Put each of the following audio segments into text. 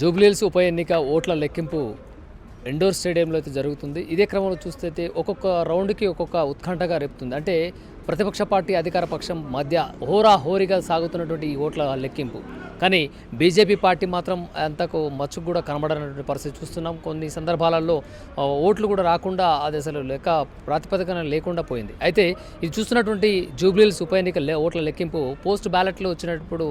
జూబ్లీహిల్స్ ఉప ఎన్నిక ఓట్ల లెక్కింపు ఇండోర్ స్టేడియంలో అయితే జరుగుతుంది. ఇదే క్రమంలో చూస్తే అయితే ఒక్కొక్క రౌండ్కి ఒక్కొక్క ఉత్కంఠగా రేపుతుంది. అంటే ప్రతిపక్ష పార్టీ అధికార పక్షం మధ్య హోరా హోరీగా సాగుతున్నటువంటి ఈ ఓట్ల లెక్కింపు. కానీ బీజేపీ పార్టీ మాత్రం అంతకు మచ్చుకు కూడా కనబడనటువంటి పరిస్థితి చూస్తున్నాం. కొన్ని సందర్భాలలో ఓట్లు కూడా రాకుండా అది అసలు లెక్క ప్రాతిపదికన లేకుండా పోయింది. అయితే ఇది చూస్తున్నటువంటి జూబ్లీల్స్ ఉప ఎన్నిక ఓట్ల లెక్కింపు పోస్ట్ బ్యాలెట్లో వచ్చినప్పుడు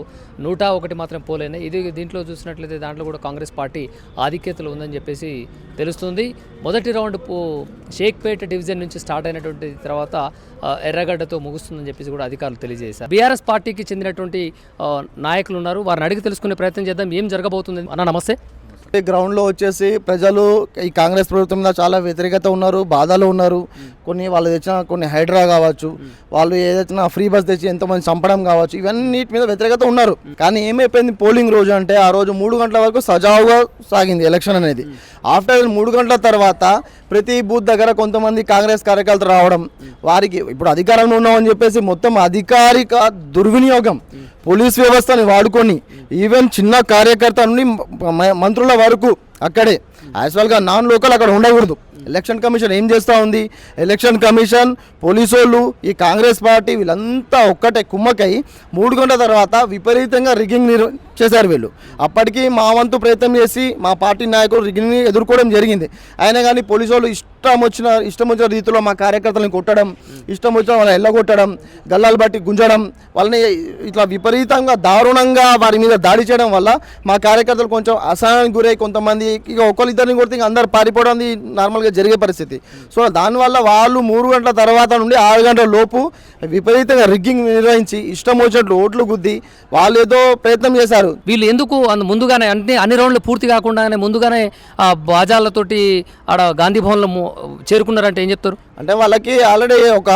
నూట ఒకటి మాత్రం పోలేనే ఇది దీంట్లో చూసినట్లయితే దాంట్లో కూడా కాంగ్రెస్ పార్టీ ఆధిక్యతలు ఉందని చెప్పేసి తెలుస్తుంది. మొదటి రౌండ్ పో షేక్పేట్ డివిజన్ నుంచి స్టార్ట్ అయినటువంటి తర్వాత ఎర్రగడ్డతో ముగుస్తుందని చెప్పేసి కూడా అధికారులు తెలియజేశారు. బీఆర్ఎస్ పార్టీకి చెందినటువంటి నాయకులు ఉన్నారు. వారిని అడిగి తెలుసుకునే ప్రయత్నం చేద్దాం. ఏం జరగబోతుంది? అన్న నమస్తే. గ్రౌండ్లో వచ్చేసి ప్రజలు ఈ కాంగ్రెస్ ప్రభుత్వం మీద చాలా వ్యతిరేకత ఉన్నారు బాధలు ఉన్నారు. కొన్ని వాళ్ళు తెచ్చిన కొన్ని హైడ్రా కావచ్చు వాళ్ళు ఏదైనా ఫ్రీ బస్ తెచ్చి ఎంతోమంది చంపడం కావచ్చు ఇవన్నిటి మీద వ్యతిరేకత ఉన్నారు. కానీ ఏమైపోయింది పోలింగ్ రోజు అంటే ఆ రోజు మూడు గంటల వరకు సజావుగా సాగింది ఎలక్షన్ అనేది. ఆఫ్టర్ మూడు గంటల తర్వాత ప్రతి బూత్ దగ్గర కొంతమంది కాంగ్రెస్ కార్యకర్తలు రావడం వారికి ఇప్పుడు అధికారంలో ఉన్నామని చెప్పేసి మొత్తం అధికారిక దుర్వినియోగం. పోలీస్ వ్యవస్థని వాడుకొని ఈవెన్ చిన్న కార్యకర్త నుండి మంత్రుల వరకు అక్కడే. యాక్చువల్గా నాన్ లోకల్ అక్కడ ఉండకూడదు. ఎలక్షన్ కమిషన్ ఏం చేస్తూ ఉంది? ఎలక్షన్ కమిషన్ పోలీసు వాళ్ళు ఈ కాంగ్రెస్ పార్టీ వీళ్ళంతా ఒక్కటే కుమ్మకై మూడు గంటల తర్వాత విపరీతంగా రిగింగ్ చేశారు వీళ్ళు. అప్పటికి మా వంతు ప్రయత్నం చేసి మా పార్టీ నాయకులు రిగ్గింగ్ని ఎదుర్కోవడం జరిగింది. అయినా కానీ పోలీసు వాళ్ళు ఇష్టం వచ్చిన ఇష్టం వచ్చిన రీతిలో మా కార్యకర్తలను కొట్టడం ఇష్టం వచ్చిన వాళ్ళని ఎల్లగొట్టడం గల్లాలు బట్టి గుంజడం వాళ్ళని ఇట్లా విపరీతంగా దారుణంగా వారి మీద దాడి చేయడం వల్ల మా కార్యకర్తలు కొంచెం అసహనానికి గురై కొంతమంది ఇక ఒకరిద్దరిని కొడితే అందరు పారిపోవడం నార్మల్గా జరిగే పరిస్థితి. సో దానివల్ల వాళ్ళు మూడు గంటల తర్వాత నుండి ఆరు గంటల లోపు విపరీతంగా రిగ్గింగ్ నిర్వహించి ఇష్టం వచ్చినట్లు ఓట్లు గుద్ది వాళ్ళు ఏదో ప్రయత్నం చేశారు. వీళ్ళు ఎందుకు ముందుగానే అన్ని అన్ని రౌండ్లు పూర్తి కాకుండానే ముందుగానే ఆ బాజాలతోటి ఆడ గాంధీ భవన్లో చేరుకున్నారంటే ఏం చెప్తారు? అంటే వాళ్ళకి ఆల్రెడీ ఒక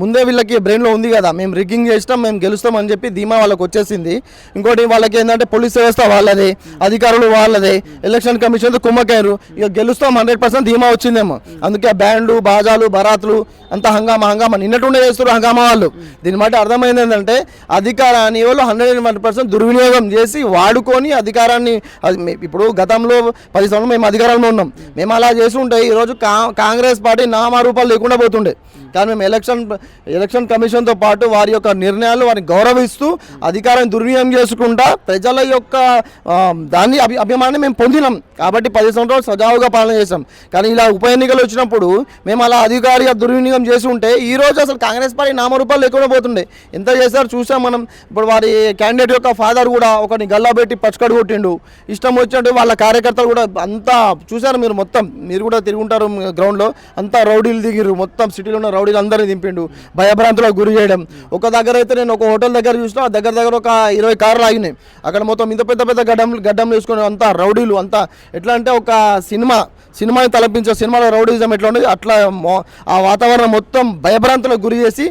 ముందే వీళ్ళకి బ్రెయిన్లో ఉంది కదా మేము రిగ్గింగ్ చేస్తాం మేము గెలుస్తాం అని చెప్పి ధీమా వాళ్ళకి వచ్చేసింది. ఇంకోటి వాళ్ళకి ఏంటంటే పోలీస్ వ్యవస్థ వాళ్ళదే అధికారులు వాళ్ళదే ఎలక్షన్ కమిషన్ కుమ్మకాయరు ఇక గెలుస్తాం హండ్రెడ్ పర్సెంట్ ధీమా వచ్చిందేమో. అందుకే బ్యాండ్లు బాజాలు బరాత్లు అంత హంగామా హంగామా. నిన్నటుండే చేస్తున్నారు హంగామా వాళ్ళు. దీన్ని బట్టి అర్థమైంది ఏంటంటే అధికారాన్ని వాళ్ళు హండ్రెడ్ వన్ పర్సెంట్ దుర్వినియోగం చేసి వాడుకొని అధికారాన్ని అది ఇప్పుడు గతంలో పది సంవత్సరాలు మేము అధికారంలో ఉన్నాం. మేము అలా చేసి ఉంటే ఈరోజు కా కాంగ్రెస్ పార్టీ నామారూపాలు లేకుండా పోతుండే. కానీ మేము ఎలక్షన్ ఎలక్షన్ కమిషన్తో పాటు వారి యొక్క నిర్ణయాలు వారిని గౌరవిస్తూ అధికారాన్ని దుర్వినియోగం చేసుకుంటా ప్రజల యొక్క దాన్ని అభి అభిమానాన్ని మేము పొందినాం. కాబట్టి పది సంవత్సరాలు సజావుగా పాలన చేసాం కానీ ఇలా ఉప ఎన్నికలు వచ్చినప్పుడు మేము అలా అధికారిగా దుర్వినియోగం చేసి ఉంటే ఈ రోజు అసలు కాంగ్రెస్ పార్టీ నామరూపాలు లేకుండా పోతుండే. ఎంత చేశారు చూసాం మనం. ఇప్పుడు వారి క్యాండిడేట్ యొక్క ఫాదర్ కూడా ఒకరిని గల్లా పెట్టి పచ్చకడు కొట్టిండు. ఇష్టం వచ్చినట్టు వాళ్ళ కార్యకర్తలు కూడా అంతా చూశారు మీరు మొత్తం. మీరు కూడా తిరుగుంటారు గ్రౌండ్లో. అంతా రౌడీలు దిగిరు మొత్తం సిటీలో ఉన్న రౌడీలు అందరినీ దింపిండు. భయభ్రాంతులకు గురి చేయడం. ఒక దగ్గర అయితే నేను ఒక హోటల్ దగ్గర చూసినా ఆ దగ్గర దగ్గర ఒక ఇరవై కార్లు ఆగినాయి. అక్కడ మొత్తం ఇంత పెద్ద పెద్ద గడ్డం గడ్డం వేసుకుని అంతా రౌడీలు అంతా ఎట్లా అంటే ఒక సినిమా సినిమాని తలపించే సినిమాలో రౌడీజం ఎట్లా ఉండేది అట్లా ఆ వాతావరణం మొత్తం భయభ్రాంతులకు గురి చేసి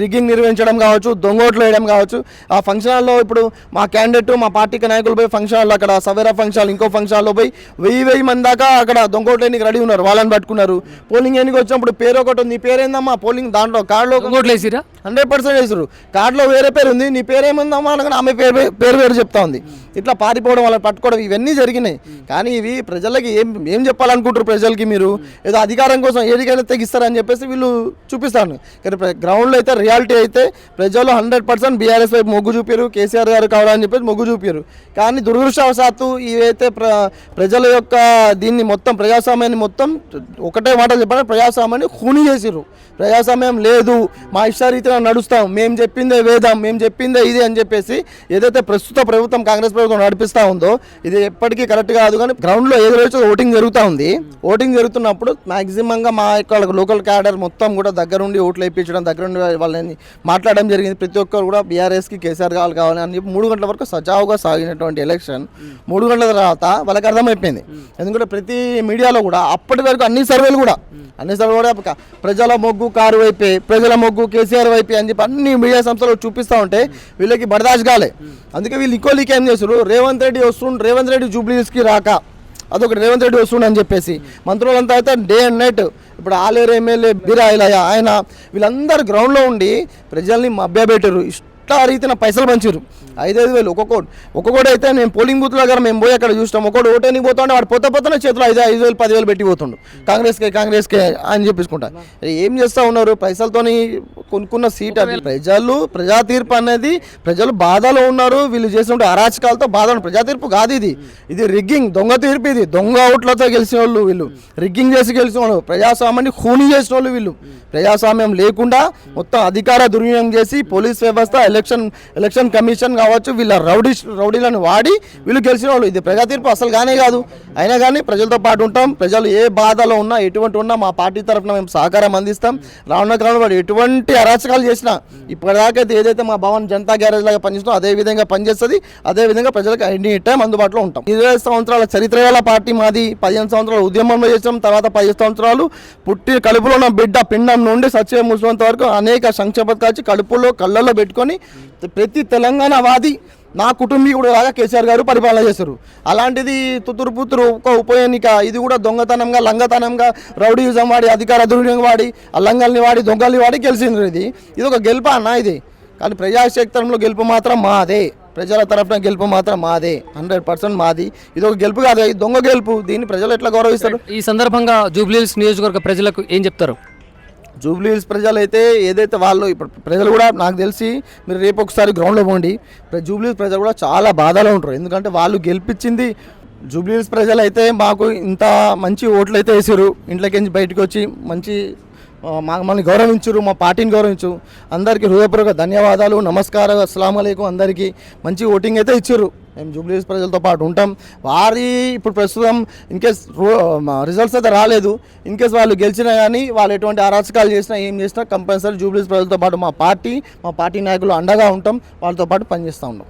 రిగ్గింగ్ నిర్వహించడం కావచ్చు దొంగోట్లు వేయడం కావచ్చు. ఆ ఫంక్షన్ హాల్లో ఇప్పుడు మా క్యాండిడేట్ మా పార్టీకి నాయకులు పోయి ఫంక్షన్ హాల్లో అక్కడ సవేరా ఫంక్షన్ హాల్ ఇంకో ఫంక్షన్ హాల్లో పోయి వెయ్యి వెయ్యి మంది దాకా అక్కడ దొంగోట్లు వేయడానికి రెడీ ఉన్నారు వాళ్ళని పట్టుకున్నారు. పోలింగ్ ఎన్నిక వచ్చినప్పుడు పేరు ఒకటి ఉంది నీ పేరేందమ్మా? పోలింగ్ దాంట్లో కార్డులో ఓట్లు వేసిరా? హండ్రెడ్ పర్సెంట్ చేసారు కార్డులో వేరే పేరు ఉంది నీ పేరు ఏముందమ్మా అనగానే ఆమె పేరు పేరు వేరు చెప్తా ఉంది. ఇట్లా పారిపోవడం వాళ్ళని పట్టుకోవడం ఇవన్నీ జరిగినాయి. కానీ ఇవి ప్రజలకి ఏం ఏం చెప్పాలనుకుంటారు ప్రజలకి మీరు? ఏదో అధికారం కోసం ఏదికైనా తెగిస్తారని చెప్పేసి వీళ్ళు చూపిస్తాను. కానీ గ్రౌండ్లో అయితే రియాలిటీ అయితే ప్రజలు హండ్రెడ్ పర్సెంట్ బీఆర్ఎస్ వైపు మొగ్గు చూపారు కేసీఆర్ గారు కావాలని చెప్పేసి మొగ్గు చూపారు. కానీ దురదృష్టవశాత్తు ఇవైతే ప్ర ప్రజల యొక్క దీన్ని మొత్తం ప్రజాస్వామ్యాన్ని మొత్తం ఒకటే మాట చెప్పాలి ప్రజాస్వామ్యాన్ని ఖూని చేసిరు ప్రజాస్వామ్యం లేదు మా ఇష్టారీతిలో నడుస్తాం మేము చెప్పిందే వేదాం మేము చెప్పిందే ఇది అని చెప్పేసి ఏదైతే ప్రస్తుత ప్రభుత్వం కాంగ్రెస్ ప్రభుత్వం నడిపిస్తూ ఉందో ఇది ఎప్పటికీ కరెక్ట్ కాదు కానీ గ్రౌండ్లో ఏదో రోజు ఓటింగ్ జరుగుతూ ఉంది. ఓటింగ్ జరుగుతున్నప్పుడు మ్యాక్సిమంగా మా యొక్క లోకల్ క్యాడర్ మొత్తం కూడా దగ్గరుండి ఓట్లు వేయించడం దగ్గరుండి వాళ్ళని మాట్లాడడం జరిగింది. ప్రతి ఒక్కరు కూడా బీఆర్ఎస్కి కేసీఆర్ కావాలి కావాలి అని చెప్పి మూడు గంటల వరకు సజావుగా సాగినటువంటి ఎలక్షన్ మూడు గంటల తర్వాత వాళ్ళకి అర్థమైపోయింది. ఎందుకంటే ప్రతి మీడియాలో కూడా అప్పటి వరకు అన్ని సర్వేలు కూడా అన్ని సర్వేలు కూడా ప్రజల మొగ్గు కారు వైపే ప్రజల మొగ్గు కేసీఆర్ వైపే అని చెప్పి అన్ని మీడియా సంస్థలు చూపిస్తూ ఉంటే వీళ్ళకి బర్దాష్ కాలే అందుకే వీళ్ళు ఇంకో లీక్ ఏం చేస్తారు రేవంత్ రెడ్డి వస్తుండు రేవంత్ రెడ్డి జూబ్లీస్కి రాక అదొకటి రేవంత్ రెడ్డి వస్తుండు అని చెప్పేసి. మంత్రులంతా అయితే డే అండ్ నైట్ ఇప్పుడు ఆలేరు ఎమ్మెల్యే బీరా ఆయన వీళ్ళందరూ గ్రౌండ్లో ఉండి ప్రజల్ని మభ్యపెట్టారు ఇట్లా రీతిన పైసలు పంచారు ఐదైదు వేలు ఒక్కొక్కటి ఒక్కొక్కటి అయితే నేను పోలింగ్ బూత్ దగ్గర మేము పోయి అక్కడ చూస్తాం ఒక్కొక్కటి ఓటేనికి పోతుంటే వాడు పోతే పోతేనే చేతిలో ఐదు ఐదు వేలు పదివేలు పెట్టి పోతుండు. కాంగ్రెస్కే కాంగ్రెస్కే అని చెప్పించుకుంటా ఏం చేస్తా ఉన్నారు? పైసలతోని కొనుక్కున్న సీట్ అది. ప్రజలు ప్రజా తీర్పు అనేది ప్రజలు బాధలో ఉన్నారు. వీళ్ళు చేసిన అరాచకాలతో బాధ ఉన్నారు. ప్రజా తీర్పు కాదు ఇది. ఇది రిగ్గింగ్ దొంగ తీర్పు ఇది. దొంగ ఓట్లతో గెలిచిన వాళ్ళు. వీళ్ళు రిగ్గింగ్ చేసి గెలిచిన వాళ్ళు ప్రజాస్వామ్యాన్ని ఖూనీ చేసిన వాళ్ళు వీళ్ళు. ప్రజాస్వామ్యం లేకుండా మొత్తం అధికార దుర్వినియోగం చేసి పోలీస్ వ్యవస్థ ఎలక్షన్ ఎలక్షన్ కమిషన్ కావచ్చు వీళ్ళ రౌడీ రౌడీలను వాడి వీళ్ళు గెలిచిన వాళ్ళు. ఇది ప్రజా తీర్పు అసలు కానే కాదు. అయినా కానీ ప్రజలతో పాటు ఉంటాం. ప్రజలు ఏ బాధలో ఉన్నా ఎటువంటి ఉన్నా మా పార్టీ తరఫున మేము సహకారం అందిస్తాం. రానున్న కాలంలో వాడు ఎటువంటి అరాచకాలు చేసినా ఇప్పటిదాకా ఏదైతే మా భవన్ జనతా గ్యారేజ్ లాగా పనిచేస్తుందో అదే విధంగా పనిచేస్తుంది. అదే విధంగా ప్రజలకు ఎనీ టైం అందుబాటులో ఉంటాం. ఇరవై సంవత్సరాల చరిత్ర పార్టీ మాది. పదిహేను సంవత్సరాలు ఉద్యమంలో చేసాం. తర్వాత పది సంవత్సరాలు పుట్టి కలుపులో ఉన్న బిడ్డ పిండం నుండి సచివ ముసువంత వరకు అనేక సంక్షేమ పథకాలు కడుపులో కళ్ళల్లో పెట్టుకొని ప్రతి తెలంగాణ వాది నా కుటుంబీకుడు లాగా కేసీఆర్ గారు పరిపాలన చేశారు. అలాంటిది తుతురు పుతురు ఒక ఉప ఎన్నిక ఇది కూడా దొంగతనంగా లంగతనంగా రౌడీయుజం వాడి అధికార దుర్వినియోగం వాడి ఆ లంగల్ని వాడి దొంగల్ని వాడి గెలిచింది ఇది. ఇది ఒక గెలుప అన్న ఇది. కానీ ప్రజాశక్తంలో గెలుపు మాత్రం మాదే. ప్రజల తరఫున గెలుపు మాత్రం మాదే. హండ్రెడ్ పర్సెంట్ మాది. ఇది ఒక గెలుపు కాదు దొంగ గెలుపు. దీన్ని ప్రజలు ఎట్లా గౌరవిస్తారు? ఈ సందర్భంగా జూబ్లీహిల్స్ నియోజకవర్గ ప్రజలకు ఏం చెప్తారు? జూబ్లీ హిల్స్ ప్రజలు అయితే ఏదైతే వాళ్ళు ఇప్పుడు ప్రజలు కూడా నాకు తెలిసి మీరు రేపు ఒకసారి గ్రౌండ్లో పోండి. ప్ర- జూబ్లీ హిల్స్ ప్రజలు కూడా చాలా బాధలో ఉంటారు. ఎందుకంటే వాళ్ళు గెలిపించింది జూబ్లీ హిల్స్ ప్రజలు అయితే మాకు ఇంత మంచి ఓట్లు అయితే వేసారు. ఇంట్లోకి బయటకు వచ్చి మంచి మమ్మల్ని గౌరవించరు మా పార్టీని గౌరవించు. అందరికీ హృదయపూర్వక ధన్యవాదాలు నమస్కారం అస్సలం అయికు అందరికీ మంచి ఓటింగ్ అయితే ఇచ్చారు. మేము జూబ్లీస్ ప్రజలతో పాటు ఉంటాం. వారి ఇప్పుడు ప్రస్తుతం ఇన్కేస్ రిజల్ట్స్ అయితే రాలేదు. ఇన్కేస్ వాళ్ళు గెలిచినా కానీ వాళ్ళు ఎటువంటి అరాచకాలు చేసినా ఏం చేసినా కంపల్సరీ జూబ్లీస్ ప్రజలతో పాటు మా పార్టీ మా పార్టీ నాయకులు అండగా ఉంటాం. వాళ్ళతో పాటు పనిచేస్తూ ఉంటాం